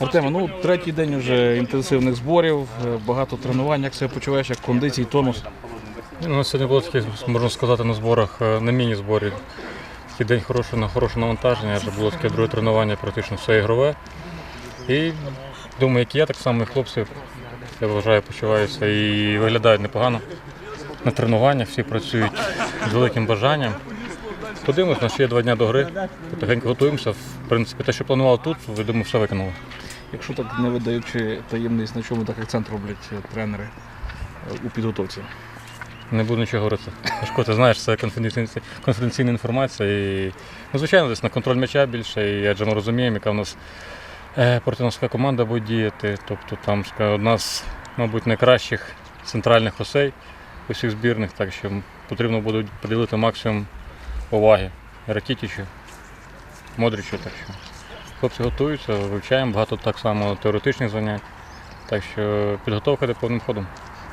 Артеме, ну третій день вже інтенсивних зборів, е, багато тренувань. Як себе почуваєш, як кондиції, тонус? Ну, сьогодні було таке, можна сказати, на зборах, е, на міні-зборі. Такий день хороший, на хороше навантаження, адже було таке друге тренування, практично все ігрове. І думаю, як і я, так само і хлопці, я вважаю, почуваються і виглядають непогано. На тренуваннях всі працюють з великим бажанням. Подивимось, у нас ще є два дні до гри. Потихеньку готуємося. В принципі, те, що планував тут, ви думаю, все виконали. Якщо так не видаючи таємниць, на чому так акцент роблять е, тренери е, у підготовці? Не буду нічого говорити. Шко, ти знаєш, це конфіденційна, інформація. І, ну, звичайно, десь на контроль м'яча більше, і адже ми розуміємо, яка в нас е, проти нас команда буде діяти. Тобто там одна з, мабуть, найкращих центральних осей усіх збірних, так що потрібно буде приділити максимум уваги Ракітічу, Модричу. Так що хлопці готуються, вивчаємо, багато так само теоретичних занять. Так що підготовка йде повним ходом.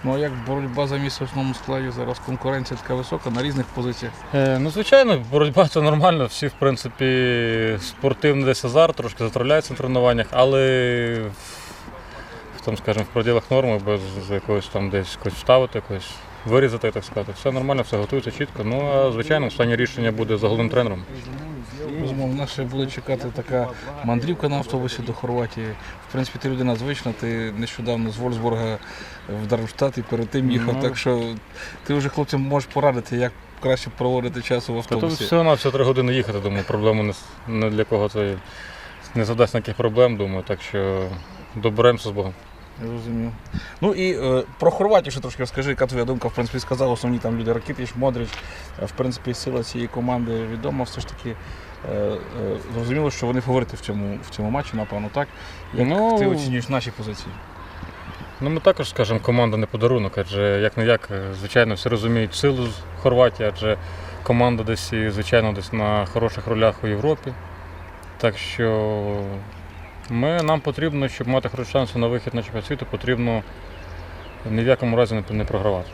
Ну а як боротьба за місце в основному складі зараз конкуренція така висока на різних позиціях. Е, ну, звичайно, боротьба це нормально. Всі, в принципі, спортивний десь азарт, трошки затравляються на тренуваннях, але там, скажімо, в пределах норми, без якогось там десь когось вставити, якось вирізати, так сказати. Все нормально, все готується чітко. Ну, а звичайно, останнє рішення буде за головним тренером. Безумовно, нас ще буде чекати така мандрівка на автобусі до Хорватії. В принципі, ти людина звична, ти нещодавно з Вольсбурга в Дармштадт і перед тим їхав. Ну. Так що ти вже хлопцям можеш порадити, як краще проводити час тут автобусі. всього на всього три години їхати, думаю, проблему не, не для кого це не задасть ніяких проблем, думаю. Так що доберемося з Богом. Я розумію. Ну і е, про Хорватію ще трошки розкажи, яка твоя думка, в принципі, сказав, основні там люди Ракитич, Модрич. Е, В принципі, сила цієї команди відома. Все ж таки е, е, зрозуміло, що вони фаворити в цьому, в цьому матчі, напевно, так? Як Ну, ти оцінюєш наші позиції? Ну, ми також скажемо, команда не подарунок, адже як не як, звичайно, всі розуміють силу з Хорватії, адже команда десь, звичайно, десь на хороших ролях у Європі. Так що ми, нам потрібно, щоб мати хороші шанси на вихід на чемпіонат світу, потрібно ні в якому разі не, програвати.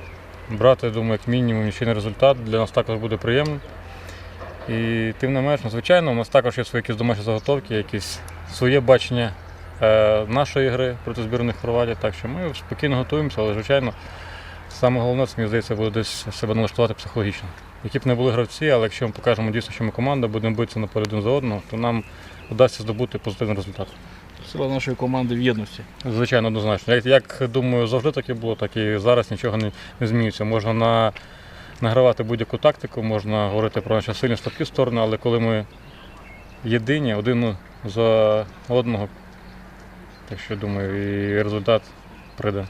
Брати, я думаю, як мінімум нічийний результат для нас також буде приємним. І тим не менш, звичайно, у нас також є свої якісь домашні заготовки, якісь своє бачення е, нашої гри проти збірних Хорватії. Так що ми спокійно готуємося, але звичайно, саме головне, це, мені здається, буде десь себе налаштувати психологічно. Які б не були гравці, але якщо ми покажемо дійсно, що ми команда, будемо битися наперед один за одного, то нам вдасться здобути позитивний результат. Сила нашої команди в єдності. Звичайно, однозначно. Як, як думаю, завжди так і було, так і зараз нічого не, не змінюється. Можна на, награвати будь-яку тактику, можна говорити про наші сильні слабкі сторони, але коли ми єдині, один за одного, так що думаю, і результат прийде.